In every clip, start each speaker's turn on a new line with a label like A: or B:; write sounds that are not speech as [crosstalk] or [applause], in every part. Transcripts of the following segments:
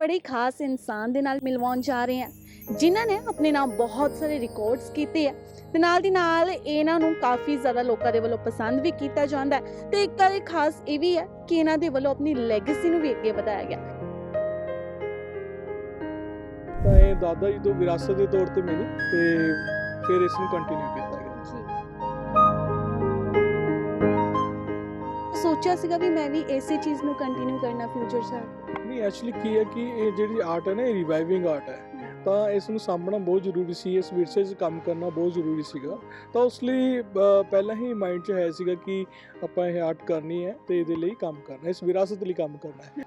A: ਬੜੇ ਖਾਸ ਇਨਸਾਨ ਦੇ ਨਾਲ ਮਿਲਵਾਉਣ ਜਾ ਰਹੇ ਹਾਂ ਜਿਨ੍ਹਾਂ ਨੇ ਆਪਣੇ ਨਾਮ ਬਹੁਤ ਸਾਰੇ ਰਿਕਾਰਡਸ ਕੀਤੇ ਆ। ਤੇ ਨਾਲ ਦੀ ਨਾਲ ਇਹਨਾਂ ਨੂੰ ਕਾਫੀ ਜ਼ਿਆਦਾ ਲੋਕਾਂ ਦੇ ਵੱਲੋਂ ਪਸੰਦ ਵੀ ਕੀਤਾ ਜਾਂਦਾ ਹੈ। ਤੇ ਇੱਕ ਗੱਲ ਖਾਸ ਇਹ ਵੀ ਹੈ ਕਿ ਇਹਨਾਂ ਦੇ ਵੱਲੋਂ ਆਪਣੀ ਲੈਗੇਸੀ ਨੂੰ ਵੀ ਅੱਗੇ ਵਧਾਇਆ ਗਿਆ।
B: ਤਾਂ ਇਹ ਦਾਦਾ ਜੀ ਤੋਂ ਵਿਰਾਸਤ ਦੇ ਤੌਰ ਤੇ ਮਿਲੀ ਤੇ ਫਿਰ ਇਸ ਨੂੰ ਕੰਟੀਨਿਊ ਕੀਤਾ ਗਿਆ।
A: ਸੋਚਿਆ ਸੀਗਾ ਵੀ ਮੈਂ ਵੀ ਇਸੇ ਚੀਜ਼ ਨੂੰ ਕੰਟੀਨਿਊ ਕਰਨਾ ਫਿਊਚਰ 'ਚ।
B: ਨਹੀਂ ਐਕਚੁਅਲੀ ਕੀ ਹੈ ਕਿ ਇਹ ਜਿਹੜੀ ਆਰਟ ਹੈ ਨਾ, ਇਹ ਰਿਵਾਈਵਿੰਗ ਆਰਟ ਹੈ। ਤਾਂ ਇਸ ਨੂੰ ਸਾਂਭਣਾ ਬਹੁਤ ਜ਼ਰੂਰੀ ਸੀ, ਇਸ ਵਿਰਸੇ 'ਚ ਕੰਮ ਕਰਨਾ ਬਹੁਤ ਜ਼ਰੂਰੀ ਸੀਗਾ। ਤਾਂ ਉਸ ਲਈ ਪਹਿਲਾਂ ਹੀ ਮਾਈਂਡ 'ਚ ਹੈ ਸੀਗਾ ਕਿ ਆਪਾਂ ਇਹ ਆਰਟ ਕਰਨੀ ਹੈ ਤੇ ਇਹਦੇ ਲਈ ਕੰਮ ਕਰਨਾ ਇਸ ਵਿਰਾਸਤ ਲਈ ਕੰਮ ਕਰਨਾ ਹੈ।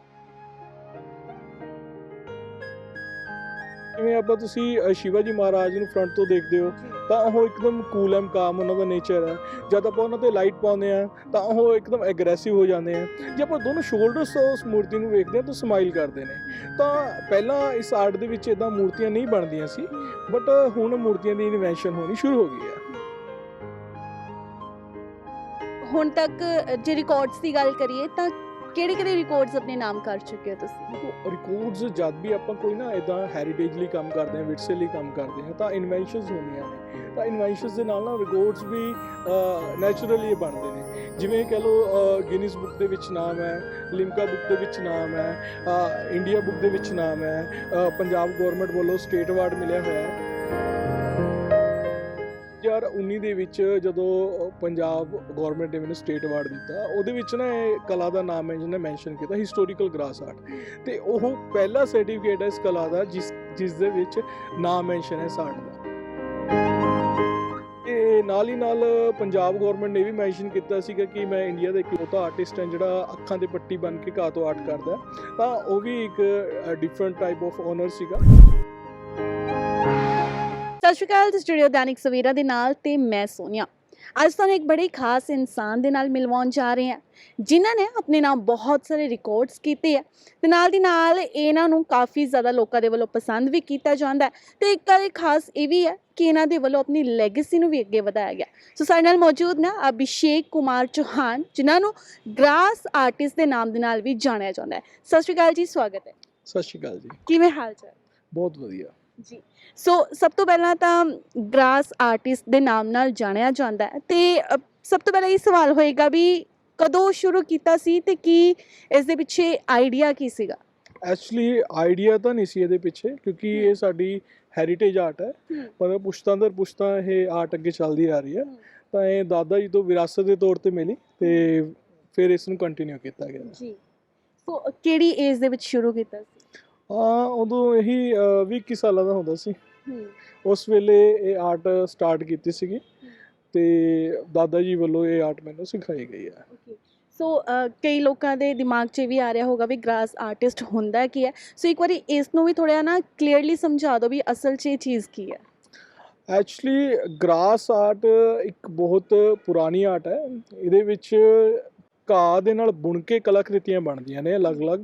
B: ਜਿਵੇਂ ਆਪਾਂ ਤੁਸੀਂ ਸ਼ਿਵਾਜੀ ਮਹਾਰਾਜ ਨੂੰ ਫਰੰਟ ਤੋਂ ਦੇਖਦੇ ਹੋ ਤਾਂ ਉਹ ਇੱਕਦਮ ਕੂਲ ਐਂਡ ਕਾਮ ਉਹਨਾਂ ਦਾ ਨੇਚਰ ਹੈ। ਜਦ ਆਪਾਂ ਉਹਨਾਂ ਤੇ ਲਾਈਟ ਪਾਉਂਦੇ ਆ ਤਾਂ ਉਹ ਇੱਕਦਮ ਐਗਰੈਸਿਵ ਹੋ ਜਾਂਦੇ ਆ ਜੇ ਆਪਾਂ ਦੋਨੋਂ ਸ਼ੋਲਡਰਸ ਤੋਂ ਉਸ ਮੂਰਤੀ ਨੂੰ ਵੇਖਦੇ ਆ ਤਾਂ ਸਮਾਈਲ ਕਰਦੇ ਨੇ। ਤਾਂ ਪਹਿਲਾਂ ਇਸ ਆਰਟ ਦੇ ਵਿੱਚ ਇਦਾਂ ਮੂਰਤੀਆਂ ਨਹੀਂ ਬਣਦੀਆਂ ਸੀ ਬਟ ਹੁਣ ਮੂਰਤੀਆਂ ਦੀ ਇਨਵੈਂਸ਼ਨ ਹੋਣੀ ਸ਼ੁਰੂ ਹੋ ਗਈ ਹੈ।
A: ਹੁਣ ਤੱਕ ਜੇ ਰਿਕਾਰਡਸ ਦੀ ਗੱਲ ਕਰੀਏ, ਤਾਂ ਕਿਹੜੇ ਕਿਹੜੇ ਰਿਕਾਰਡਸ ਆਪਣੇ ਨਾਮ ਕਰ ਚੁੱਕੇ ਹੋ ਤੁਸੀਂ?
B: ਰਿਕਾਰਡਸ ਜਦ ਵੀ ਆਪਾਂ ਕੋਈ ਨਾ ਇਦਾਂ ਹੈਰੀਟੇਜ ਲਈ ਕੰਮ ਕਰਦੇ ਹਾਂ ਵਿਰਸੇ ਲਈ ਕੰਮ ਕਰਦੇ ਹਾਂ, ਤਾਂ ਇਨਵੈਂਸ਼ਨਸ ਹੁੰਦੀਆਂ ਨੇ। ਤਾਂ ਇਨਵੈਂਸ਼ਨਸ ਦੇ ਨਾਲ ਨਾ ਰਿਕਾਰਡਸ ਵੀ ਨੈਚੁਰਲੀ ਬਣਦੇ ਨੇ। ਜਿਵੇਂ ਕਹ ਲਓ ਗਿਨੀਜ਼ ਬੁੱਕ ਦੇ ਵਿੱਚ ਨਾਮ ਹੈ ਲਿਮਕਾ ਬੁੱਕ ਦੇ ਵਿੱਚ ਨਾਮ ਹੈ ਇੰਡੀਆ ਬੁੱਕ ਦੇ ਵਿੱਚ ਨਾਮ ਹੈ ਪੰਜਾਬ ਗਵਰਨਮੈਂਟ ਵੱਲੋਂ ਸਟੇਟ ਅਵਾਰਡ ਮਿਲਿਆ ਹੋਇਆ। ਹੈ 2019 ਦੇ ਵਿੱਚ ਜਦੋਂ ਪੰਜਾਬ ਗਵਰਨਮੈਂਟ ਨੇ ਮੈਨੂੰ ਸਟੇਟ ਅਵਾਰਡ ਦਿੱਤਾ, ਉਹਦੇ ਵਿੱਚ ਨਾ ਇਹ ਕਲਾ ਦਾ ਨਾਮ ਹੈ ਜਿਹਨੇ ਮੈਂਸ਼ਨ ਕੀਤਾ ਹਿਸਟੋਰੀਕਲ ਗ੍ਰਾਸ ਆਰਟ ਤੇ ਉਹ ਪਹਿਲਾ ਸਰਟੀਫਿਕੇਟ ਹੈ ਇਸ ਕਲਾ ਦਾ, ਜਿਸ ਜਿਸ ਦੇ ਵਿੱਚ ਨਾਮ ਮੈਂਸ਼ਨ ਹੈ ਸਾਡ ਦਾ। ਤੇ ਨਾਲ ਹੀ ਨਾਲ ਪੰਜਾਬ ਗਵਰਨਮੈਂਟ ਨੇ ਵੀ ਮੈਂਸ਼ਨ ਕੀਤਾ ਸੀਗਾ ਕਿ ਮੈਂ ਇੰਡੀਆ ਦਾ ਇੱਕ ਇਕਲੌਤਾ ਆਰਟਿਸਟ ਹਾਂ, ਜਿਹੜਾ ਅੱਖਾਂ ਤੇ ਪੱਟੀ ਬਣ ਕੇ ਘਾਹ ਤੋਂ ਆਰਟ ਕਰਦਾ ਤਾਂ ਉਹ ਵੀ ਇੱਕ ਡਿਫਰੈਂਟ ਟਾਈਪ ਆਫ ਓਨਰ ਸੀਗਾ।
A: ਸਤਿ ਸ਼੍ਰੀ ਅਕਾਲ ਸਟੂਡੀਓ ਦੈਨਿਕ ਸਵੇਰਾ ਦੇ ਨਾਲ ਤੇ ਮੈਂ ਸੋਨੀਆ। ਅੱਜ ਤੁਹਾਨੂੰ ਇੱਕ ਬੜੇ ਖਾਸ ਇਨਸਾਨ ਦੇ ਨਾਲ ਮਿਲਵਾਉਣ ਜਾ ਰਹੇ ਹਾਂ ਜਿਨ੍ਹਾਂ ਨੇ ਆਪਣੇ ਨਾਮ ਬਹੁਤ ਸਾਰੇ ਰਿਕਾਰਡਸ ਕੀਤੇ ਆ। ਤੇ ਨਾਲ ਦੀ ਨਾਲ ਇਹਨਾਂ ਨੂੰ ਕਾਫੀ ਜ਼ਿਆਦਾ ਲੋਕਾਂ ਦੇ ਵੱਲੋਂ ਪਸੰਦ ਵੀ ਕੀਤਾ ਜਾਂਦਾ ਤੇ ਇੱਕ ਗੱਲ ਖਾਸ ਇਹ ਵੀ ਹੈ ਕਿ ਇਹਨਾਂ ਦੇ ਵੱਲੋਂ ਆਪਣੀ ਲੈਗੇਸੀ ਨੂੰ ਵੀ ਅੱਗੇ ਵਧਾਇਆ ਗਿਆ। ਸੋ ਸਾਡੇ ਨਾਲ ਮੌਜੂਦ ਨੇ ਅਭਿਸ਼ੇਕ ਕੁਮਾਰ ਚੌਹਾਨ ਜਿਨ੍ਹਾਂ ਨੂੰ ਗ੍ਰਾਸ ਆਰਟਿਸਟ ਦੇ ਨਾਮ ਦੇ ਨਾਲ ਵੀ ਜਾਣਿਆ ਜਾਂਦਾ ਹੈ। ਸਤਿ ਸ਼੍ਰੀ ਅਕਾਲ ਜੀ ਸਵਾਗਤ ਹੈ।
B: ਸਤਿ ਸ਼੍ਰੀ ਅਕਾਲ ਜੀ।
A: ਕਿਵੇਂ ਹਾਲ ਚਾਲ?
B: ਬਹੁਤ ਵਧੀਆ।
A: ਜੀ। ਸੋ ਸਭ ਤੋਂ ਪਹਿਲਾਂ ਤਾਂ ਗ੍ਰਾਸ ਆਰਟਿਸਟ ਦੇ ਨਾਮ ਨਾਲ ਜਾਣਿਆ ਜਾਂਦਾ ਹੈ ਤੇ ਅ, ਸਭ ਤੋਂ ਪਹਿਲਾਂ ਇਹ ਸਵਾਲ ਹੋਏਗਾ ਵੀ ਕਦੋਂ ਸ਼ੁਰੂ ਕੀਤਾ ਸੀ ਤੇ ਕੀ ਇਸ ਦੇ ਪਿੱਛੇ ਆਈਡੀਆ ਕੀ ਸੀਗਾ?
B: ਐਕਚੁਅਲੀ ਆਈਡੀਆ ਤਾਂ ਨਹੀਂ ਸੀ ਇਹਦੇ ਪਿੱਛੇ ਕਿਉਂਕਿ ਇਹ ਸਾਡੀ ਹੈਰੀਟੇਜ ਆਰਟ ਹੈ।
A: ਹਮ।
B: ਪਰ ਪੁਸ਼ਤਾਂ ਦਰ ਪੁਸ਼ਤਾਂ ਇਹ ਆਰਟ ਅੱਗੇ ਚੱਲਦੀ ਆ ਰਹੀ ਹੈ। ਤਾਂ ਇਹ ਦਾਦਾ ਜੀ ਤੋਂ ਵਿਰਾਸਤ ਦੇ ਤੌਰ ਤੇ ਮਿਲੀ ਤੇ ਫਿਰ ਇਸ ਨੂੰ ਕੰਟੀਨਿਊ ਕੀਤਾ ਗਿਆ।
A: ਜੀ। ਸੋ ਕਿਹੜੀ ਏਜ ਦੇ ਵਿੱਚ ਸ਼ੁਰੂ ਕੀਤਾ ਸੀ?
B: ਹਾਂ ਉਦੋਂ ਇਹੀ 20 ਕੁ ਸਾਲਾਂ ਦਾ ਹੁੰਦਾ ਸੀ। ਉਸ ਵੇਲੇ ਇਹ ਆਰਟ ਸਟਾਰਟ ਕੀਤੀ ਸੀਗੀ ਤੇ ਦਾਦਾ ਜੀ ਵੱਲੋਂ ਇਹ ਆਰਟ ਮੈਨੂੰ ਸਿਖਾਈ ਗਈ ਹੈ।
A: ਸੋ ਕਈ ਲੋਕਾਂ ਦੇ ਦਿਮਾਗ 'ਚ ਵੀ ਆ ਰਿਹਾ ਹੋਗਾ ਵੀ ਗ੍ਰਾਸ ਆਰਟਿਸਟ ਹੁੰਦਾ ਕੀ ਹੈ। ਸੋ ਇੱਕ ਵਾਰੀ ਇਸ ਨੂੰ ਵੀ ਥੋੜਾ ਨਾ ਕਲੀਅਰਲੀ ਸਮਝਾ ਦਿਓ ਵੀ ਅਸਲ 'ਚ ਇਹ ਚੀਜ਼ ਕੀ ਹੈ।
B: ਐਕਚੁਅਲੀ ਗ੍ਰਾਸ ਆਰਟ ਇੱਕ ਬਹੁਤ ਪੁਰਾਣੀ ਆਰਟ ਹੈ। ਇਹਦੇ ਵਿੱਚ ਘਾਹ ਦੇ ਨਾਲ ਬੁਣ ਕੇ ਕਲਾਕ੍ਰਿਤੀਆਂ ਬਣਦੀਆਂ ਨੇ ਅਲੱਗ-ਅਲੱਗ।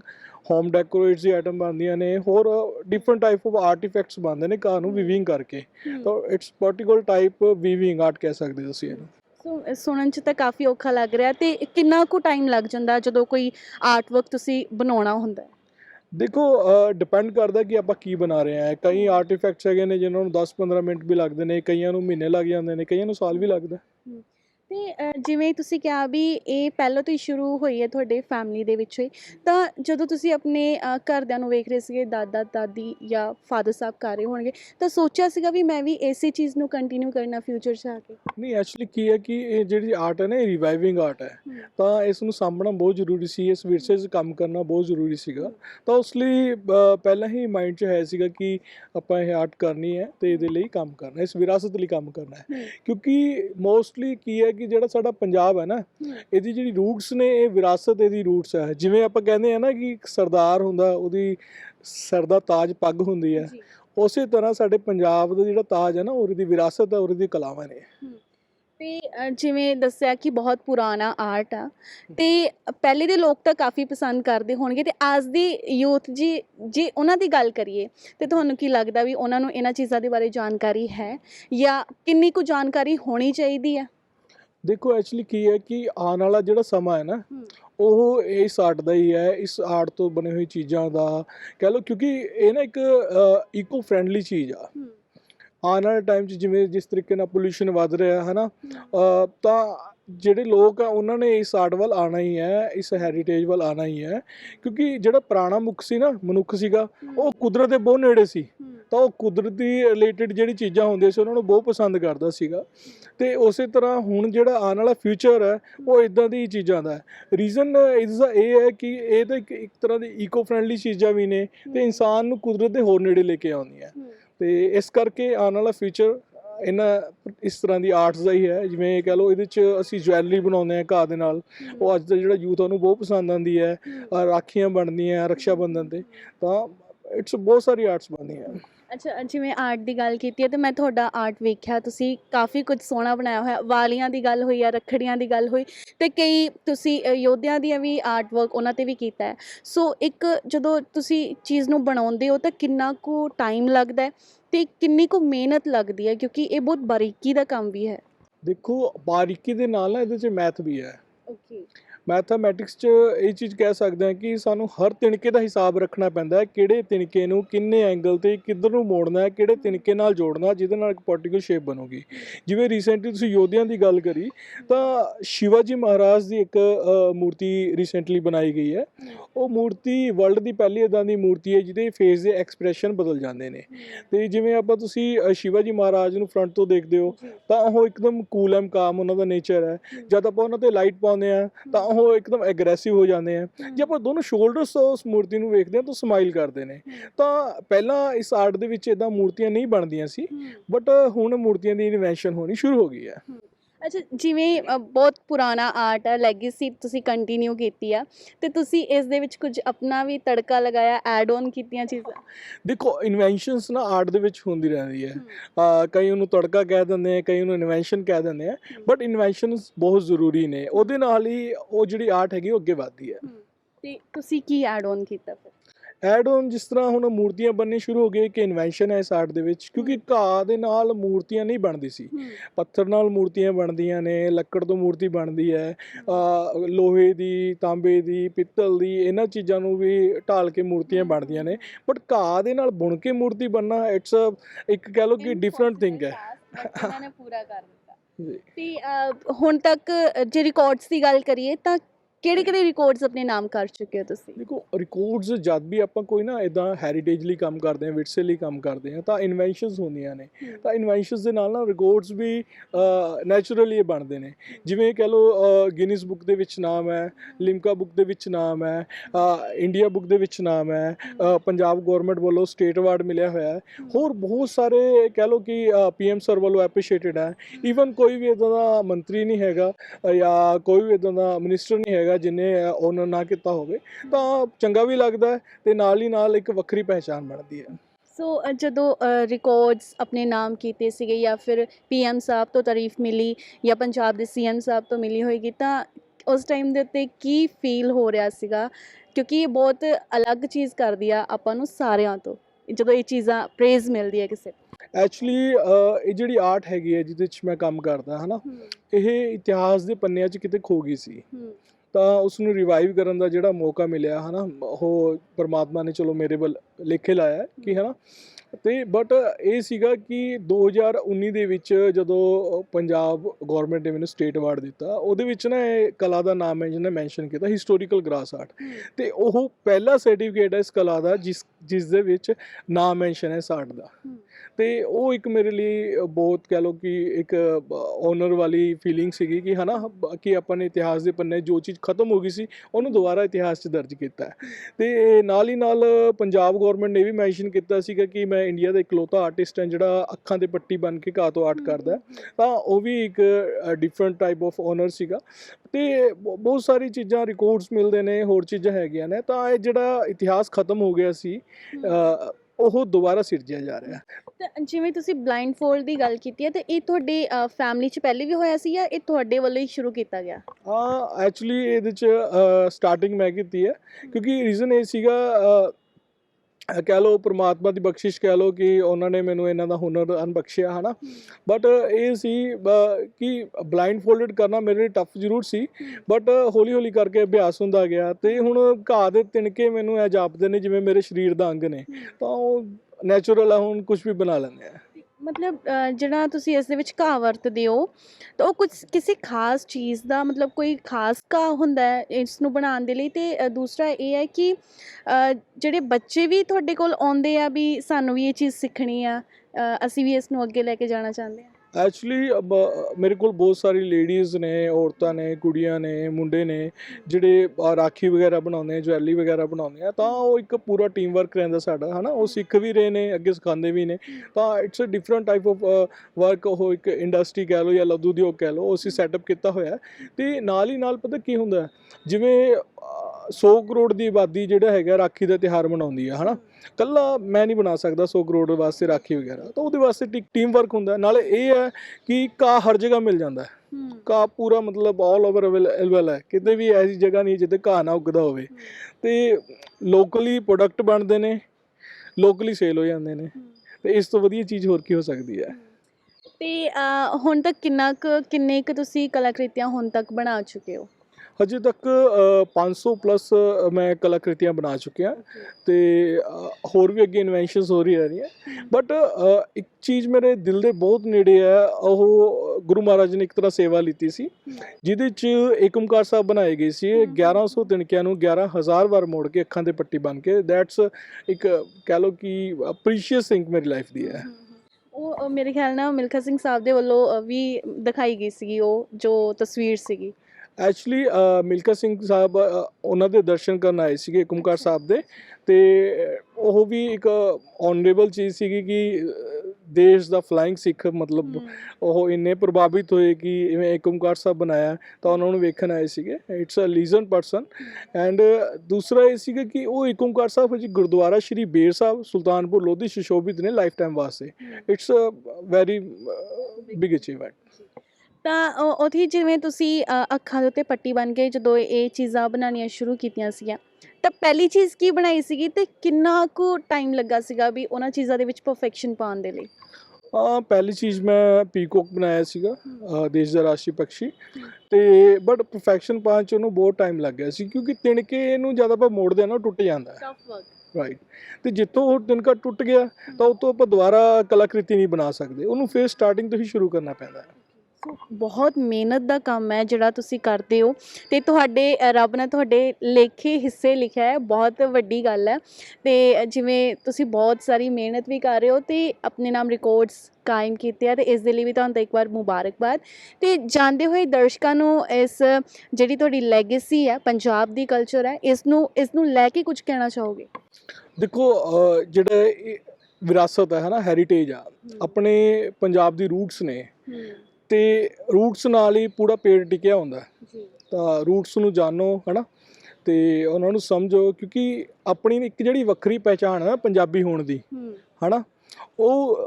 B: ਹੋਮ ਡੈਕੋਰੇਟਸ ਦੀ ਆਈਟਮ ਬਣਦੀਆਂ ਨੇ ਹੋਰ ਡਿਫਰੈਂਟ ਟਾਈਪ ਆਫ ਆਰਟੀਫੈਕਟਸ ਬਣਦੇ ਨੇ ਘਾਹ ਨੂੰ ਵੀਵਿੰਗ ਕਰਕੇ। ਤਾਂ it's particular type weaving art ਕਹਿ ਸਕਦੇ ਤੁਸੀਂ ਇਹਨੂੰ।
A: ਸੋ ਸੁਣਨ 'ਚ ਤਾਂ ਕਾਫੀ ਔਖਾ ਲੱਗ ਰਿਹਾ ਤੇ ਕਿੰਨਾ ਕੁ ਟਾਈਮ ਲੱਗ ਜਾਂਦਾ ਜਦੋਂ ਕੋਈ ਆਰਟ ਵਰਕ ਤੁਸੀਂ ਬਣਾਉਣਾ ਹੁੰਦਾ ਹੈ?
B: ਦੇਖੋ ਡਿਪੈਂਡ ਕਰਦਾ ਕਿ ਆਪਾਂ ਕੀ ਬਣਾ ਰਹੇ ਹਾਂ। ਕਈ ਆਰਟੀਫੈਕਟਸ ਹੈਗੇ ਨੇ ਜਿਨ੍ਹਾਂ ਨੂੰ 10-15 ਮਿੰਟ ਵੀ ਲੱਗਦੇ ਨੇ ਕਈਆਂ ਨੂੰ ਮਹੀਨੇ ਲੱਗ ਜਾਂਦੇ ਨੇ ਕਈਆਂ ਨੂੰ ਸਾਲ ਵੀ ਲੱਗਦਾ।
A: ਤੇ ਅ, ਜਿਵੇਂ ਤੁਸੀਂ ਕਿਹਾ ਵੀ ਇਹ ਪਹਿਲਾਂ ਤੋਂ ਹੀ ਸ਼ੁਰੂ ਹੋਈ ਹੈ ਤੁਹਾਡੇ ਫੈਮਿਲੀ ਦੇ ਵਿੱਚੋਂ ਹੀ ਤਾਂ ਜਦੋਂ ਤੁਸੀਂ ਆਪਣੇ ਅ, ਘਰਦਿਆਂ ਨੂੰ ਵੇਖ ਰਹੇ ਸੀਗੇ ਦਾਦਾ ਦਾਦੀ ਜਾਂ ਫਾਦਰ ਸਾਹਿਬ ਕਰ ਰਹੇ ਹੋਣਗੇ ਤਾਂ ਸੋਚਿਆ ਸੀਗਾ ਵੀ ਮੈਂ ਵੀ ਇਸੇ ਚੀਜ਼ ਨੂੰ ਕੰਟੀਨਿਊ ਕਰਨਾ ਫਿਊਚਰ 'ਚ ਆ ਕੇ?
B: ਨਹੀਂ ਐਕਚੁਅਲੀ ਕੀ ਹੈ ਕਿ ਇਹ ਜਿਹੜੀ ਆਰਟ ਹੈ ਨਾ ਇਹ ਰਿਵਾਈਵਿੰਗ ਆਰਟ ਹੈ।
A: ਹਮ।
B: ਤਾਂ ਇਸ ਨੂੰ ਸਾਂਭਣਾ ਬਹੁਤ ਜ਼ਰੂਰੀ ਸੀ ਇਸ ਵਿਰਸੇ 'ਚ ਕੰਮ ਕਰਨਾ ਬਹੁਤ ਜ਼ਰੂਰੀ ਸੀਗਾ। ਤਾਂ ਉਸ ਲਈ ਅ, ਪਹਿਲਾਂ ਹੀ ਮਾਈਂਡ 'ਚ ਹੈ ਸੀਗਾ ਕਿ ਆਪਾਂ ਇਹ ਆਰਟ ਕਰਨੀ ਹੈ ਤੇ ਇਹਦੇ ਲਈ ਕੰਮ ਕਰਨਾ ਇਸ ਵਿਰਾਸਤ ਲਈ ਕੰਮ ਕਰਨਾ ਹੈ।
A: ਹਮ।
B: ਕਿਉਂਕਿ ਮੋਸਟਲੀ ਕੀ ਹੈ ਕਿ ਜਿਹੜਾ ਸਾਡਾ ਪੰਜਾਬ ਹੈ ਨਾ ਇਹਦੀ ਜਿਹੜੀ ਰੂਟਸ ਨੇ ਇਹ ਵਿਰਾਸਤ ਇਹਦੀ ਰੂਟਸ ਹੈ। ਜਿਵੇਂ ਆਪਾਂ ਕਹਿੰਦੇ ਆ ਨਾ ਕਿ ਇੱਕ ਸਰਦਾਰ ਹੁੰਦਾ ਉਹਦੀ ਸਰ ਦਾ ਤਾਜ ਪੱਗ ਹੁੰਦੀ ਹੈ। ਉਸੇ ਤਰ੍ਹਾਂ ਸਾਡੇ ਪੰਜਾਬ ਦਾ ਜਿਹੜਾ ਤਾਜ ਹੈ ਨਾ ਉਹਦੀ ਵਿਰਾਸਤ ਹੈ ਉਹਦੀ ਕਲਾਵਾਂ ਨੇ।
A: ਤੇ ਜਿਵੇਂ ਦੱਸਿਆ ਕਿ ਬਹੁਤ ਪੁਰਾਣਾ ਆਰਟ ਆ ਤੇ ਪਹਿਲੇ ਦੇ ਲੋਕ ਤਾਂ ਕਾਫੀ ਪਸੰਦ ਕਰਦੇ ਹੋਣਗੇ। ਤੇ ਅੱਜ ਦੀ ਯੂਥ ਜੀ ਜੇ ਉਹਨਾਂ ਦੀ ਗੱਲ ਕਰੀਏ ਤੇ ਤੁਹਾਨੂੰ ਕੀ ਲੱਗਦਾ ਵੀ ਉਹਨਾਂ ਨੂੰ ਇਹਨਾਂ ਚੀਜ਼ਾਂ ਦੇ ਬਾਰੇ ਜਾਣਕਾਰੀ ਹੈ? ਜਾਂ ਕਿੰਨੀ ਕੁ ਜਾਣਕਾਰੀ ਹੋਣੀ ਚਾਹੀਦੀ ਹੈ?
B: ਦੇਖੋ ਐਕਚੁਅਲੀ ਕੀ ਹੈ ਕਿ ਆਉਣ ਵਾਲਾ ਜਿਹੜਾ ਸਮਾਂ ਹੈ ਨਾ। ਉਹ ਇਸ ਆਰਟ ਦਾ ਹੀ ਹੈ ਇਸ ਆਰਟ ਤੋਂ ਬਣੀ ਹੋਈ ਚੀਜ਼ਾਂ ਦਾ। ਕਹਿ ਲਓ ਕਿਉਂਕਿ ਇਹ ਨਾ ਇੱਕ ਇਕੋ ਫ੍ਰੈਂਡਲੀ ਚੀਜ਼ ਆ। ਆਉਣ ਵਾਲੇ ਟਾਈਮ 'ਚ ਜਿਵੇਂ ਜਿਸ ਤਰੀਕੇ ਨਾਲ ਪੋਲੂਸ਼ਨ ਵੱਧ ਰਿਹਾ ਹੈ ਨਾ ਤਾਂ ਜਿਹੜੇ ਲੋਕ ਆ ਉਹਨਾਂ ਨੇ ਇਸ ਆਰਟ ਵੱਲ ਆਣਾ ਹੀ ਹੈ ਇਸ ਹੈਰੀਟੇਜ ਵੱਲ ਆਣਾ ਹੀ ਹੈ ਕਿਉਂਕਿ ਜਿਹੜਾ ਪੁਰਾਣਾ ਮੁਖ ਸੀ ਨਾ ਮਨੁੱਖ ਸੀਗਾ ਉਹ ਕੁਦਰਤ ਦੇ ਬਹੁਤ ਨੇੜੇ ਸੀ। ਤਾਂ ਉਹ ਕੁਦਰਤੀ ਰਿਲੇਟਡ ਜਿਹੜੀ ਚੀਜ਼ਾਂ ਹੁੰਦੀਆਂ ਸੀ ਉਹਨਾਂ ਨੂੰ ਬਹੁਤ ਪਸੰਦ ਕਰਦਾ ਸੀਗਾ। ਤੇ ਉਸੇ ਤਰ੍ਹਾਂ ਹੁਣ ਜਿਹੜਾ ਆਉਣ ਵਾਲਾ ਫਿਊਚਰ ਹੈ ਉਹ ਇਦਾਂ ਦੀ ਚੀਜ਼ਾਂ ਦਾ ਹੈ। ਰੀਜ਼ਨ ਇਸ ਦਾ ਇਹ ਹੈ ਕਿ ਇਹ ਤਾਂ ਇੱਕ ਇੱਕ ਤਰ੍ਹਾਂ ਦੀ ਈਕੋ ਫ੍ਰੈਂਡਲੀ ਚੀਜ਼ਾਂ ਵੀ ਨੇ ਤੇ ਇਨਸਾਨ ਨੂੰ ਕੁਦਰਤ ਦੇ ਹੋਰ ਨੇੜੇ ਲੈ ਕੇ ਆਉਂਦੀਆਂ। ਤੇ ਇਸ ਕਰਕੇ ਆਉਣ ਵਾਲਾ ਫਿਊਚਰ ਇਹਨਾਂ ਇਸ ਤਰ੍ਹਾਂ ਦੀ ਆਰਟਸ ਦਾ ਹੀ ਹੈ ਜਿਵੇਂ ਕਹ ਲਓ ਇਹਦੇ ਚ ਅਸੀਂ ਜਵੈਲਰੀ ਬਣਾਉਂਦੇ ਹਾਂ ਘਾਹ ਦੇ ਨਾਲ। ਉਹ ਅੱਜ ਦਾ ਜਿਹੜਾ ਯੂਥ ਉਹਨੂੰ ਬਹੁਤ ਪਸੰਦ ਆਉਂਦੀ ਹੈ। ਰਾਖੀਆਂ ਬਣਦੀਆਂ ਰਕਸ਼ਾ ਬੰਧਨ ਤੇ। ਤਾਂ ਇਟਸ ਬਹੁਤ ਸਾਰੀ ਆਰਟਸ ਬਣਦੀਆਂ।
A: ਅੱਛਾ ਜਿਵੇਂ ਆਰਟ ਦੀ ਗੱਲ ਕੀਤੀ ਹੈ ਤੇ ਮੈਂ ਤੁਹਾਡਾ ਆਰਟ ਵੇਖਿਆ ਤੁਸੀਂ ਕਾਫੀ ਕੁਝ ਸੋਹਣਾ ਬਣਾਇਆ ਹੋਇਆ ਵਾਲੀਆਂ ਦੀ ਗੱਲ ਹੋਈ ਆ ਰੱਖੜੀਆਂ ਦੀ ਗੱਲ ਹੋਈ ਤੇ ਕਈ ਤੁਸੀਂ ਅ, ਯੋਧਿਆਂ ਦੀਆਂ ਵੀ ਆਰਟ ਵਰਕ ਉਹਨਾਂ ਤੇ ਵੀ ਕੀਤਾ ਹੈ। ਸੋ ਇੱਕ ਜਦੋਂ ਤੁਸੀਂ ਚੀਜ਼ ਨੂੰ ਬਣਾਉਂਦੇ ਹੋ ਤਾਂ ਕਿੰਨਾ ਕੁ ਟਾਈਮ ਲੱਗਦਾ ਹੈ ਤੇ ਕਿੰਨੀ ਕੁ ਮਿਹਨਤ ਲੱਗਦੀ ਹੈ ਕਿਉਂਕਿ ਇਹ ਬਹੁਤ ਬਾਰੀਕੀ ਦਾ ਕੰਮ ਵੀ ਹੈ।
B: ਦੇਖੋ ਬਾਰੀਕੀ ਦੇ ਨਾਲ ਨਾ ਇਹਦੇ ਚ ਮੈਥ ਵੀ ਹੈ।
A: ਓਕੇ
B: ਮੈਥਮੈਟਿਕਸ 'ਚ ਇਹ ਚੀਜ਼ ਕਹਿ ਸਕਦੇ ਹਾਂ ਕਿ ਸਾਨੂੰ ਹਰ ਤਿਣਕੇ ਦਾ ਹਿਸਾਬ ਰੱਖਣਾ ਪੈਂਦਾ ਹੈ ਕਿਹੜੇ ਤਿਣਕੇ ਨੂੰ ਕਿੰਨੇ ਐਂਗਲ ਤੇ ਕਿੱਧਰ ਨੂੰ ਮੋੜਨਾ ਹੈ, ਕਿਹੜੇ ਤਿਣਕੇ ਨਾਲ ਜੋੜਨਾ ਜਿਹਦੇ ਨਾਲ ਇੱਕ ਪਾਰਟੀਕਲ ਸ਼ੇਪ ਬਣੂਗੀ। ਜਿਵੇਂ ਰੀਸੈਂਟਲੀ ਤੁਸੀਂ ਯੋਧਿਆਂ ਦੀ ਗੱਲ ਕਰੀ, ਤਾਂ ਸ਼ਿਵਾਜੀ ਮਹਾਰਾਜ ਦੀ ਇੱਕ ਮੂਰਤੀ ਰੀਸੈਂਟਲੀ ਬਣਾਈ ਗਈ ਹੈ। ਉਹ ਮੂਰਤੀ ਵਰਲਡ ਦੀ ਪਹਿਲੀ ਇਦਾਂ ਦੀ ਮੂਰਤੀ ਹੈ ਜਿਹਦੇ ਫੇਸ ਦੇ ਐਕਸਪ੍ਰੈਸ਼ਨ ਬਦਲ ਜਾਂਦੇ ਨੇ। ਤੇ ਜਿਵੇਂ ਆਪਾਂ ਤੁਸੀਂ ਸ਼ਿਵਾਜੀ ਮਹਾਰਾਜ ਨੂੰ ਫਰੰਟ ਤੋਂ ਦੇਖਦੇ ਹੋ, ਤਾਂ ਉਹ ਇੱਕਦਮ ਕੂਲ ਐਮ ਕਾਮ ਉਹਨਾਂ ਦਾ ਨੇਚਰ ਹੈ। ਜਦ ਆਪਾਂ ਉਹਨਾਂ ਤੇ ਲਾਈਟ ਪਾਉਂਦੇ ਆ ਤਾਂ ਉਹ ਇੱਕਦਮ ਐਗਰੈਸਿਵ ਹੋ ਜਾਂਦੇ ਆ। ਜੇ ਆਪਾਂ ਦੋਨੋਂ ਸ਼ੋਲਡਰਸ ਤੋਂ ਉਸ ਮੂਰਤੀ ਨੂੰ ਵੇਖਦੇ ਹਾਂ ਤਾਂ ਸਮਾਈਲ ਕਰਦੇ ਨੇ। ਤਾਂ ਪਹਿਲਾਂ ਇਸ ਆਰਟ ਦੇ ਵਿੱਚ ਇਦਾਂ ਮੂਰਤੀਆਂ ਨਹੀਂ ਬਣਦੀਆਂ ਸੀ ਬਟ ਹੁਣ ਮੂਰਤੀਆਂ ਦੀ ਇਨਵੈਂਸ਼ਨ ਹੋਣੀ ਸ਼ੁਰੂ ਹੋ ਗਈ ਹੈ।
A: ਅੱਛਾ ਜਿਵੇਂ ਅ, ਬਹੁਤ ਪੁਰਾਣਾ ਆਰਟ ਹੈ ਲੈਗੇਸੀ ਤੁਸੀਂ ਕੰਟੀਨਿਊ ਕੀਤੀ ਆ ਤੇ ਤੁਸੀਂ ਇਸ ਦੇ ਵਿੱਚ ਕੁਝ ਆਪਣਾ ਵੀ ਤੜਕਾ ਲਗਾਇਆ ਐਡ ਔਨ ਕੀਤੀਆਂ ਚੀਜ਼ਾਂ?
B: ਦੇਖੋ ਇਨਵੈਂਸ਼ਨਸ ਨਾ ਆਰਟ ਦੇ ਵਿੱਚ ਹੁੰਦੀ ਰਹਿੰਦੀ ਹੈ। ਅਹ ਕਈ ਉਹਨੂੰ ਤੜਕਾ ਕਹਿ ਦਿੰਦੇ ਆ ਕਈ ਉਹਨੂੰ ਇਨਵੈਂਸ਼ਨ ਕਹਿ ਦਿੰਦੇ ਆ ਬਟ ਇਨਵੈਂਸ਼ਨਸ ਬਹੁਤ ਜ਼ਰੂਰੀ ਨੇ। ਉਹਦੇ ਨਾਲ ਹੀ ਉਹ ਜਿਹੜੀ ਆਰਟ ਹੈਗੀ ਉਹ ਅੱਗੇ ਵਧਦੀ ਹੈ।
A: ਤੇ ਤੁਸੀਂ ਕੀ ਐਡ ਔਨ ਕੀਤਾ ਫਿਰ?
B: ਐਡ ਔਨ ਜਿਸ ਤਰ੍ਹਾਂ ਹੁਣ ਮੂਰਤੀਆਂ ਬਣਨੀ ਸ਼ੁਰੂ ਹੋ ਗਈ ਕਿ ਇਨਵੈਂਸ਼ਨ ਹੈ ਇਸ ਆਰਟ ਦੇ ਵਿੱਚ ਕਿਉਂਕਿ ਘਾਹ ਦੇ ਨਾਲ ਮੂਰਤੀਆਂ ਨਹੀਂ ਬਣਦੀ ਸੀ। ਪੱਥਰ ਨਾਲ ਮੂਰਤੀਆਂ ਬਣਦੀਆਂ ਨੇ ਲੱਕੜ ਤੋਂ ਮੂਰਤੀ ਬਣਦੀ ਹੈ ਲੋਹੇ ਦੀ ਤਾਂਬੇ ਦੀ ਪਿੱਤਲ ਦੀ ਇਹਨਾਂ ਚੀਜ਼ਾਂ ਨੂੰ ਵੀ ਢਾਲ ਕੇ ਮੂਰਤੀਆਂ ਬਣਦੀਆਂ ਨੇ। ਬਟ ਘਾਹ ਦੇ ਨਾਲ ਬੁਣ ਕੇ ਮੂਰਤੀ ਬਣਨਾ ਇਟਸ ਇੱਕ ਕਹਿ ਲਓ ਕਿ ਡਿਫਰੈਂਟ ਥਿੰਗ ਹੈ।
A: ਇਹਨਾਂ ਨੇ ਪੂਰਾ ਕਰ ਦਿੱਤਾ। [laughs] ਤੇ ਹੁਣ ਤੱਕ ਜੇ ਰਿਕਾਰਡਸ ਦੀ ਗੱਲ ਕਰੀਏ ਤਾਂ ਕਿਹੜੇ ਕਿਹੜੇ ਰਿਕਾਰਡਸ ਆਪਣੇ ਨਾਮ ਕਰ ਚੁੱਕੇ ਹੋ ਤੁਸੀਂ?
B: ਦੇਖੋ ਰਿਕਾਰਡਸ ਜਦ ਵੀ ਆਪਾਂ ਕੋਈ ਨਾ ਇਦਾਂ ਹੈਰੀਟੇਜ ਲਈ ਕੰਮ ਕਰਦੇ ਹਾਂ ਵਿਰਸੇ ਲਈ ਕੰਮ ਕਰਦੇ ਹਾਂ ਤਾਂ ਇਨਵੈਂਸ਼ਨਸ ਹੁੰਦੀਆਂ ਨੇ। ਤਾਂ ਇਨਵੈਂਸ਼ਨਸ ਦੇ ਨਾਲ ਨਾ ਰਿਕਾਰਡਸ ਵੀ ਨੈਚੁਰਲੀ ਬਣਦੇ ਨੇ। ਜਿਵੇਂ ਕਹ ਲਓ ਗਿਨੀਜ਼ ਬੁੱਕ ਦੇ ਵਿੱਚ ਨਾਮ ਹੈ ਲਿਮਕਾ ਬੁੱਕ ਦੇ ਵਿੱਚ ਨਾਮ ਹੈ ਇੰਡੀਆ ਬੁੱਕ ਦੇ ਵਿੱਚ ਨਾਮ ਹੈ ਪੰਜਾਬ ਗਵਰਨਮੈਂਟ ਵੱਲੋਂ ਸਟੇਟ ਅਵਾਰਡ ਮਿਲਿਆ ਹੋਇਆ ਹੈ। ਹੋਰ ਬਹੁਤ ਸਾਰੇ ਕਹ ਲਓ ਕਿ ਪੀਐਮ ਸਰ ਵੱਲੋਂ ਐਪਰੀਸ਼ੀਏਟਡ ਹੈ। ਈਵਨ ਕੋਈ ਵੀ ਇਦਾਂ ਦਾ ਮੰਤਰੀ ਨਹੀਂ ਹੈਗਾ ਜਾਂ ਕੋਈ ਵੀ ਇਦਾਂ ਦਾ ਮਿਨਿਸਟਰ ਨਹੀਂ ਹੈਗਾ ਜਿਹਨੇ ਓਨਰ ਨਾ ਕੀਤਾ ਹੋਵੇ ਤਾਂ ਚੰਗਾ ਵੀ ਲੱਗਦਾ ਤੇ ਨਾਲ ਹੀ ਨਾਲ ਇੱਕ ਵੱਖਰੀ ਪਹਿਚਾਣ ਬਣਦੀ ਹੈ।
A: ਸੋ ਜਦੋਂ ਰਿਕਾਰਡਸ ਆਪਣੇ ਨਾਮ ਕੀਤੇ ਸੀਗੇ ਜਾਂ ਫਿਰ ਪੀਐਮ ਸਾਹਿਬ ਤੋਂ ਤਾਰੀਫ ਮਿਲੀ ਜਾਂ ਪੰਜਾਬ ਦੇ ਸੀਐਮ ਸਾਹਿਬ ਤੋਂ ਮਿਲੀ ਹੋਏਗੀ ਤਾਂ ਉਸ ਟਾਈਮ ਦੇ ਉੱਤੇ ਕੀ ਫੀਲ ਹੋ ਰਿਹਾ ਸੀਗਾ? ਕਿਉਂਕਿ ਇਹ ਬਹੁਤ ਅਲੱਗ ਚੀਜ਼ ਕਰਦੀ ਆ ਆਪਾਂ ਨੂੰ ਸਾਰਿਆਂ ਤੋਂ ਜਦੋਂ ਇਹ ਚੀਜ਼ਾਂ ਪ੍ਰੇਜ਼ ਮਿਲਦੀ ਹੈ ਕਿਸੇ
B: ਐਕਚੁਅਲੀ ਇਹ ਜਿਹੜੀ ਆਰਟ ਹੈਗੀ ਹੈ ਜਿਹਦੇ ਵਿੱਚ ਮੈਂ ਕੰਮ ਕਰਦਾ ਹਨਾ ਇਹ ਇਤਿਹਾਸ ਦੇ ਪੰਨਿਆਂ 'ਚ ਕਿਤੇ ਖੋ ਗਈ ਸੀ। ਤਾਂ ਉਸ ਨੂੰ ਰਿਵਾਈਵ ਕਰਨ ਦਾ ਜਿਹੜਾ ਮੌਕਾ ਮਿਲਿਆ ਹਨਾ ਉਹ ਪਰਮਾਤਮਾ ਨੇ ਚਲੋ ਮੇਰੇ ਵੱਲ ਲੇਖੇ ਲਾਇਆ ਹੈ ਕਿ ਹਨਾ ਤੇ ਬਟ ਇਹ ਸੀਗਾ ਕਿ 2019 ਦੇ ਵਿੱਚ ਜਦੋਂ ਪੰਜਾਬ ਗਵਰਨਮੈਂਟ ਨੇ ਮੈਨੂੰ ਸਟੇਟ ਅਵਾਰਡ ਦਿੱਤਾ ਉਹਦੇ ਵਿੱਚ ਨਾ ਇਹ ਕਲਾ ਦਾ ਨਾਮ ਹੈ ਜਿਹਨੇ ਮੈਂਸ਼ਨ ਕੀਤਾ ਹਿਸਟੋਰੀਕਲ ਗ੍ਰਾਸ ਆਰਟ ਤੇ ਉਹ ਪਹਿਲਾ ਸਰਟੀਫਿਕੇਟ ਹੈ ਇਸ ਕਲਾ ਦਾ ਜਿਸ ਜਿਸ ਦੇ ਵਿੱਚ ਨਾਮ ਮੈਂਸ਼ਨ ਹੈ ਇਸ ਆਰਟ ਦਾ। ਤੇ ਉਹ ਇੱਕ ਮੇਰੇ ਲਈ ਬਹੁਤ ਕਹਿ ਲਓ ਕਿ ਇੱਕ ਓਨਰ ਵਾਲੀ ਫੀਲਿੰਗ ਸੀਗੀ ਕਿ ਹਨਾ ਕਿ ਆਪਾਂ ਨੇ ਇਤਿਹਾਸ ਦੇ ਪੰਨੇ ਜੋ ਚੀਜ਼ ਖਤਮ ਹੋ ਗਈ ਸੀ ਉਹਨੂੰ ਦੁਬਾਰਾ ਇਤਿਹਾਸ 'ਚ ਦਰਜ ਕੀਤਾ। ਤੇ ਨਾਲ ਹੀ ਨਾਲ ਪੰਜਾਬ ਗਵਰਨਮੈਂਟ ਨੇ ਵੀ ਮੈਂਸ਼ਨ ਕੀਤਾ ਸੀਗਾ ਕਿ ਮੈਂ ਇੰਡੀਆ ਦਾ ਇਕਲੌਤਾ ਆਰਟਿਸਟ ਹਾਂ ਜਿਹੜਾ ਅੱਖਾਂ ਤੇ ਪੱਟੀ ਬਨ ਕੇ ਘਾਹ ਤੋਂ ਆਰਟ ਕਰਦਾ। ਤਾਂ ਉਹ ਵੀ ਇੱਕ ਡਿਫਰੈਂਟ ਟਾਈਪ ਆਫ ਓਨਰ ਸੀਗਾ ਤੇ ਬਹੁਤ ਸਾਰੀ ਚੀਜ਼ਾਂ ਰਿਕਾਰਡਸ ਮਿਲਦੇ ਨੇ ਹੋਰ ਚੀਜ਼ਾਂ ਹੈਗੀਆਂ ਨੇ ਤਾਂ ਇਹ ਜਿਹੜਾ ਇਤਿਹਾਸ ਖਤਮ ਹੋ ਗਿਆ ਸੀ ਉਹ ਦੁਬਾਰਾ ਸਿਰਜਿਆ ਜਾ ਰਿਹਾ
A: ਤੇ ਜਿਵੇਂ ਤੁਸੀਂ ਬਲਾਈਂਡ ਫੋਲਡ ਦੀ ਗੱਲ ਕੀਤੀ ਹੈ ਤੇ ਇਹ ਤੁਹਾਡੀ ਫੈਮਿਲੀ 'ਚ ਪਹਿਲੇ ਵੀ ਹੋਇਆ ਸੀ ਜਾਂ ਇਹ ਤੁਹਾਡੇ ਵੱਲੋਂ ਹੀ ਸ਼ੁਰੂ ਕੀਤਾ ਗਿਆ?
B: ਹਾਂ ਐਕਚੁਅਲੀ ਇਹਦੇ ਚ ਸਟਾਰਟਿੰਗ ਮੈਂ ਕੀਤੀ ਹੈ ਕਿਉਂਕਿ ਰੀਜ਼ਨ ਇਹ ਸੀਗਾ ਕਹਿ ਲਓ ਪ੍ਰਮਾਤਮਾ ਦੀ ਬਖਸ਼ਿਸ਼ ਕਹਿ ਲਓ ਕਿ ਉਹਨਾਂ ਨੇ ਮੈਨੂੰ ਇਹਨਾਂ ਦਾ ਹੁਨਰ ਅਨਬਖਸ਼ਿਆ ਹਨਾ? ਬਟ ਇਹ ਸੀ ਕਿ ਬਲਾਈਂਡ ਫੋਲਡਡ ਕਰਨਾ ਮੇਰੇ ਲਈ ਟਫ ਜ਼ਰੂਰ ਸੀ ਬਟ ਹੌਲੀ ਹੌਲੀ ਕਰਕੇ ਅਭਿਆਸ ਹੁੰਦਾ ਗਿਆ ਤੇ ਹੁਣ ਘਾਹ ਦੇ ਤਿਣਕੇ ਮੈਨੂੰ ਇਹ ਜਾਪਦੇ ਨੇ ਜਿਵੇਂ ਮੇਰੇ ਸਰੀਰ ਦਾ ਅੰਗ ਨੇ, ਤਾਂ ਉਹ ਨੈਚੁਰਲ ਆ, ਹੁਣ ਕੁਝ ਵੀ ਬਣਾ ਲੈਂਦੇ ਆ।
A: ਮਤਲਬ ਜਿਹੜਾ ਤੁਸੀਂ ਇਸ ਦੇ ਵਿੱਚ ਘਾਹ ਵਰਤਦੇ ਹੋ, ਤਾਂ ਉਹ ਕੁਝ ਕਿਸੇ ਖਾਸ ਚੀਜ਼ ਦਾ, ਮਤਲਬ ਕੋਈ ਖਾਸ ਘਾਹ ਹੁੰਦਾ ਹੈ ਇਸ ਨੂੰ ਬਣਾਉਣ ਦੇ ਲਈ? ਤੇ ਦੂਸਰਾ ਇਹ ਹੈ ਕਿ ਜਿਹੜੇ ਬੱਚੇ ਵੀ ਤੁਹਾਡੇ ਕੋਲ ਆਉਂਦੇ ਆ ਵੀ ਸਾਨੂੰ ਵੀ ਇਹ ਚੀਜ਼ ਸਿੱਖਣੀ ਆ ਅਸੀਂ ਵੀ ਇਸ ਨੂੰ ਅੱਗੇ ਲੈ ਕੇ ਜਾਣਾ ਚਾਹੁੰਦੇ ਹਾਂ
B: ਐਕਚੁਅਲੀ ਮੇਰੇ ਕੋਲ ਬਹੁਤ ਸਾਰੀ ਲੇਡੀਜ਼ ਨੇ ਔਰਤਾਂ ਨੇ ਕੁੜੀਆਂ ਨੇ ਮੁੰਡੇ ਨੇ ਜਿਹੜੇ ਰਾਖੀ ਵਗੈਰਾ ਬਣਾਉਂਦੇ ਆ ਜਵੈਲਰੀ ਵਗੈਰਾ ਬਣਾਉਂਦੇ ਆ ਤਾਂ ਉਹ ਇੱਕ ਪੂਰਾ ਟੀਮ ਵਰਕ ਰਹਿੰਦਾ ਸਾਡਾ ਹਨਾ? ਉਹ ਸਿੱਖ ਵੀ ਰਹੇ ਨੇ ਅੱਗੇ ਸਿਖਾਉਂਦੇ ਵੀ ਨੇ ਤਾਂ it's a different type of work ਉਹ ਇੱਕ ਇੰਡਸਟਰੀ ਕਹਿ ਲਓ ਜਾਂ ਲਘੂ ਉਦਯੋਗ ਕਹਿ ਲਓ ਅਸੀਂ ਸੈਟਅਪ ਕੀਤਾ ਹੋਇਆ। ਹੈ। ਤੇ ਨਾਲ ਹੀ ਨਾਲ ਪਤਾ ਕੀ ਹੁੰਦਾ? ਜਿਵੇਂ ਅਹ, 100 ਕਰੋੜ ਦੀ ਆਬਾਦੀ ਜਿਹੜਾ ਹੈਗਾ ਰਾਖੀ ਦਾ ਤਿਹਾਰ ਮਨਾਉਂਦੀ ਆ ਹਨਾ? ਕੱਲਾ ਮੈਂ ਨਹੀਂ ਬਣਾ ਸਕਦਾ 100 ਕਰੋੜ ਵਾਸਤੇ ਰਾਖੀ ਵਗੈਰਾ। ਤਾਂ ਉਹਦੇ ਵਾਸਤੇ ਟੀਮ ਵਰਕ ਹੁੰਦਾ। ਨਾਲੇ ਇਹ ਹੈ ਕਿ ਘਾਹ ਹਰ ਜਗ੍ਹਾ ਮਿਲ ਜਾਂਦਾ। ਹੈ। ਘਾਹ ਪੂਰਾ ਮਤਲਬ ਆਲ ਓਵਰ ਅਵੇਲੇਬਲ ਹੈ। ਕਿਤੇ ਵੀ ਐਸੀ ਜਗ੍ਹਾ ਨਹੀਂ ਜਿੱਥੇ ਘਾਹ ਨਾ ਉੱਗਦਾ ਹੋਵੇ। ਤੇ ਲੋਕਲੀ ਪ੍ਰੋਡਕਟ ਬਣਦੇ ਨੇ ਲੋਕਲੀ ਸੇਲ ਹੋ ਜਾਂਦੇ ਨੇ। ਤੇ ਇਸ ਤੋਂ ਵਧੀਆ ਚੀਜ਼ ਹੋਰ ਕੀ ਹੋ ਸਕਦੀ ਹੈ?
A: ਤੇ ਹੁਣ ਤੱਕ ਕਿੰਨਾ ਕੁ ਕਿੰਨੇ ਕੁ ਤੁਸੀਂ ਕਲਾਕ੍ਰਿਤੀਆਂ ਹੁਣ ਤੱਕ ਬਣਾ ਚੁੱਕੇ ਹੋ?
B: ਹਜੇ ਤੱਕ ਅ, 500 ਪਲੱਸ ਮੈਂ ਕਲਾਕ੍ਰਿਤੀਆਂ ਬਣਾ ਚੁੱਕਿਆ ਤੇ ਹੋਰ ਵੀ ਅੱਗੇ ਇਨਵੈਂਸ਼ਨਸ ਹੋ ਰਹੀ ਆ ਰਹੀਆਂ ਬਟ ਇੱਕ ਚੀਜ਼ ਮੇਰੇ ਦਿਲ ਦੇ ਬਹੁਤ ਨੇੜੇ ਹੈ ਉਹ ਗੁਰੂ ਮਹਾਰਾਜ ਨੇ ਇੱਕ ਤਰ੍ਹਾਂ ਸੇਵਾ ਲਿੱਤੀ ਸੀ। ਜਿਹਦੇ ਚ ਏਕ ਓਮਕਾਰ ਸਾਹਿਬ ਬਣਾਏ ਗਏ ਸੀ ਇਹ 1100 ਤਿਣਕਿਆਂ ਨੂੰ 11000 ਵਾਰ ਮੋੜ ਕੇ ਅੱਖਾਂ ਦੇ ਪੱਟੀ ਬਣ ਕੇ ਦੈਟਸ ਇੱਕ ਕਹਿ ਲਓ ਕਿ ਪ੍ਰੀਸ਼ੀਅਸ ਥਿੰਗ ਮੇਰੀ ਲਾਈਫ ਦੀ ਹੈ।
A: ਉਹ ਮੇਰੇ ਖਿਆਲ ਨਾਲ ਮਿਲਖਾ ਸਿੰਘ ਸਾਹਿਬ ਦੇ ਵੱਲੋਂ ਵੀ ਦਿਖਾਈ ਗਈ ਸੀਗੀ ਉਹ ਜੋ ਤਸਵੀਰ ਸੀਗੀ।
B: ਐਕਚੁਅਲੀ ਮਿਲਕਾ ਸਿੰਘ ਸਾਹਿਬ ਅ, ਉਹਨਾਂ ਦੇ ਦਰਸ਼ਨ ਕਰਨ ਆਏ ਸੀਗੇ ਏਕ ਓਮਕਾਰ ਸਾਹਿਬ ਦੇ। ਤੇ ਉਹ ਵੀ ਇੱਕ ਆਨਰੇਬਲ ਚੀਜ਼ ਸੀਗੀ ਕਿ ਦੇਸ਼ ਦਾ ਫਲਾਈਂਗ ਸਿੱਖ ਮਤਲਬ ਉਹ ਇੰਨੇ ਪ੍ਰਭਾਵਿਤ ਹੋਏ ਕਿ ਇਵੇਂ ਏਕ ਓਮਕਾਰ ਸਾਹਿਬ ਬਣਾਇਆ ਤਾਂ ਉਹਨਾਂ ਨੂੰ ਵੇਖਣ ਆਏ ਸੀਗੇ। It's a legend person and ਦੂਸਰਾ ਇਹ ਸੀਗਾ ਕਿ ਉਹ ਏਕ ਓਮਕਾਰ ਸਾਹਿਬ ਜੀ ਗੁਰਦੁਆਰਾ ਸ਼੍ਰੀ ਬੇਰ ਸਾਹਿਬ ਸੁਲਤਾਨਪੁਰ ਲੋਧੀ ਸੁਸ਼ੋਭਿਤ ਨੇ ਲਾਈਫ ਟਾਈਮ ਵਾਸਤੇ it's a very big achievement
A: ਤਾਂ ਉਹ- ਉਹਦੀ ਜਿਵੇਂ ਤੁਸੀਂ ਅ, ਅੱਖਾਂ ਦੇ ਉੱਤੇ ਪੱਟੀ ਬਣ ਕੇ ਜਦੋਂ ਇਹ ਚੀਜ਼ਾਂ ਬਣਾਉਣੀਆਂ ਸ਼ੁਰੂ ਕੀਤੀਆਂ ਸੀਗੀਆਂ ਤਾਂ ਪਹਿਲੀ ਚੀਜ਼ ਕੀ ਬਣਾਈ ਸੀਗੀ ਤੇ ਕਿੰਨਾ ਕੁ ਟਾਈਮ ਲੱਗਾ ਸੀਗਾ ਵੀ ਉਹਨਾਂ ਚੀਜ਼ਾਂ ਦੇ ਵਿੱਚ ਪਰਫੈਕਸ਼ਨ ਪਾਉਣ ਦੇ ਲਈ?
B: ਹਾਂ ਪਹਿਲੀ ਚੀਜ਼ ਮੈਂ ਪੀਕੋਕ ਬਣਾਇਆ ਸੀਗਾ ਦੇਸ਼ ਦਾ ਰਾਸ਼ਟਰੀ ਪੰਛੀ ਤੇ ਬਟ ਪਰਫੈਕਸ਼ਨ ਪਾਉਣ ਚ ਉਹਨੂੰ ਬਹੁਤ ਟਾਈਮ ਲੱਗ ਗਿਆ ਸੀ ਕਿਉਂਕਿ ਤਿਣਕੇ ਨੂੰ ਜਦ ਆਪਾਂ ਮੋੜਦੇ ਆ ਨਾ ਉਹ ਟੁੱਟ ਜਾਂਦਾ ਹੈ।
A: ਟਫ ਵਰਕ
B: ਰਾਈਟ ਤੇ ਜਿੱਥੋਂ ਉਹ ਤਿਣਕਾ ਟੁੱਟ ਗਿਆ ਤਾਂ ਉਹ ਤੋਂ ਆਪਾਂ ਦੁਬਾਰਾ ਕਲਾਕ੍ਰਿਤੀ ਨਹੀਂ ਬਣਾ ਸਕਦੇ। ਉਹਨੂੰ ਫੇਰ ਸਟਾਰਟਿੰਗ ਤੋਂ ਹੀ ਸ਼ੁਰੂ ਕਰਨਾ ਪੈਂਦਾ ਹੈ।
A: ਬਹੁਤ ਮਿਹਨਤ ਦਾ ਕੰਮ ਹੈ ਜਿਹੜਾ ਤੁਸੀਂ ਕਰਦੇ ਹੋ ਤੇ ਤੁਹਾਡੇ ਰੱਬ ਨੇ ਤੁਹਾਡੇ ਲੇਖੇ ਹਿੱਸੇ ਲਿਖਿਆ ਹੈ ਬਹੁਤ ਵੱਡੀ ਗੱਲ ਹੈ ਤੇ ਜਿਵੇਂ ਤੁਸੀਂ ਬਹੁਤ ਸਾਰੀ ਮਿਹਨਤ ਵੀ ਕਰ ਰਹੇ ਹੋ ਤੇ ਆਪਣੇ ਨਾਮ ਰਿਕਾਰਡਸ ਕਾਇਮ ਕੀਤੇ ਆ ਤੇ ਇਸ ਦੇ ਲਈ ਵੀ ਤੁਹਾਨੂੰ ਤਾਂ ਇੱਕ ਵਾਰ ਮੁਬਾਰਕਬਾਦ ਤੇ ਜਾਣਦੇ ਹੋਏ ਦਰਸ਼ਕਾਂ ਨੂੰ ਇਸ ਜਿਹੜੀ ਤੁਹਾਡੀ ਲੈਗੇਸੀ ਹੈ ਪੰਜਾਬ ਦੀ ਕਲਚਰ ਹੈ ਇਸ ਨੂੰ ਇਸ ਨੂੰ ਲੈ ਕੇ ਕੁਝ ਕਹਿਣਾ ਚਾਹੋਗੇ?
B: ਦੇਖੋ ਜਿਹੜਾ ਵਿਰਾਸਤ ਹੈ ਹਨਾ ਹੈਰੀਟੇਜ ਆ ਆਪਣੇ ਪੰਜਾਬ ਦੀ ਰੂਟਸ ਨੇ। ਤੇ ਰੂਟਸ ਨਾਲ ਹੀ ਪੂਰਾ ਪੇੜ ਟਿਕਿਆ ਹੁੰਦਾ।
A: ਜੀ।
B: ਤਾਂ ਰੂਟਸ ਨੂੰ ਜਾਣੋ ਹਨਾ? ਤੇ ਉਹਨਾਂ ਨੂੰ ਸਮਝੋ ਕਿਉਂਕਿ ਆਪਣੀ ਇੱਕ ਜਿਹੜੀ ਵੱਖਰੀ ਪਹਿਚਾਣ ਹੈ ਨਾ ਪੰਜਾਬੀ ਹੋਣ ਦੀ ਹਨਾ? ਉਹ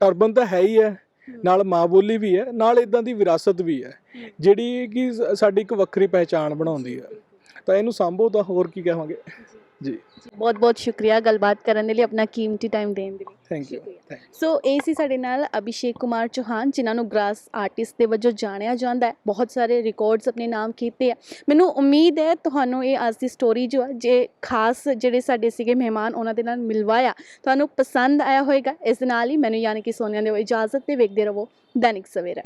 B: ਟਰਬਨ ਤਾਂ ਹੈ ਹੀ ਹੈ ਨਾਲ ਮਾਂ ਬੋਲੀ ਵੀ ਹੈ ਨਾਲ ਇਦਾਂ ਦੀ ਵਿਰਾਸਤ ਵੀ ਹੈ ਜਿਹੜੀ ਕਿ ਸਾਡੀ ਇੱਕ ਵੱਖਰੀ ਪਹਿਚਾਣ ਬਣਾਉਂਦੀ ਹੈ। ਤਾਂ ਇਹਨੂੰ ਸੰਭੋ ਤਾਂ ਹੋਰ ਕੀ ਕਹਾਂਗੇ? ਜੀ
A: ਬਹੁਤ ਬਹੁਤ ਸ਼ੁਕਰੀਆ ਗੱਲਬਾਤ ਕਰਨ ਦੇ ਲਈ ਆਪਣਾ ਕੀਮਤੀ ਟਾਈਮ ਦੇਣ ਦੇ ਲਈ
B: ਥੈਂਕ ਯੂ।
A: ਸੋ ਇਹ ਸੀ ਸਾਡੇ ਨਾਲ ਅਭਿਸ਼ੇਕ ਕੁਮਾਰ ਚੌਹਾਨ ਜਿਨ੍ਹਾਂ ਨੂੰ ਗ੍ਰਾਸ ਆਰਟਿਸਟ ਦੇ ਵਜੋਂ ਜਾਣਿਆ ਜਾਂਦਾ ਹੈ ਬਹੁਤ ਸਾਰੇ ਰਿਕਾਰਡਸ ਆਪਣੇ ਨਾਮ ਕੀਤੇ ਆ ਮੈਨੂੰ ਉਮੀਦ ਹੈ ਤੁਹਾਨੂੰ ਇਹ ਅੱਜ ਦੀ ਸਟੋਰੀ ਜੋ ਹੈ ਜੇ ਖਾਸ ਜਿਹੜੇ ਸਾਡੇ ਸੀਗੇ ਮਹਿਮਾਨ ਉਹਨਾਂ ਦੇ ਨਾਲ ਮਿਲਵਾਇਆ ਤੁਹਾਨੂੰ ਪਸੰਦ ਆਇਆ ਹੋਵੇਗਾ ਇਸ ਦੇ ਨਾਲ ਹੀ ਮੈਨੂੰ ਯਾਨੀ ਕਿ ਸੋਨੀਆ ਦੇ ਇਜਾਜ਼ਤ ਤੇ ਵੇਖਦੇ ਰਹੋ ਦੈਨਿਕ ਸਵੇਰਾ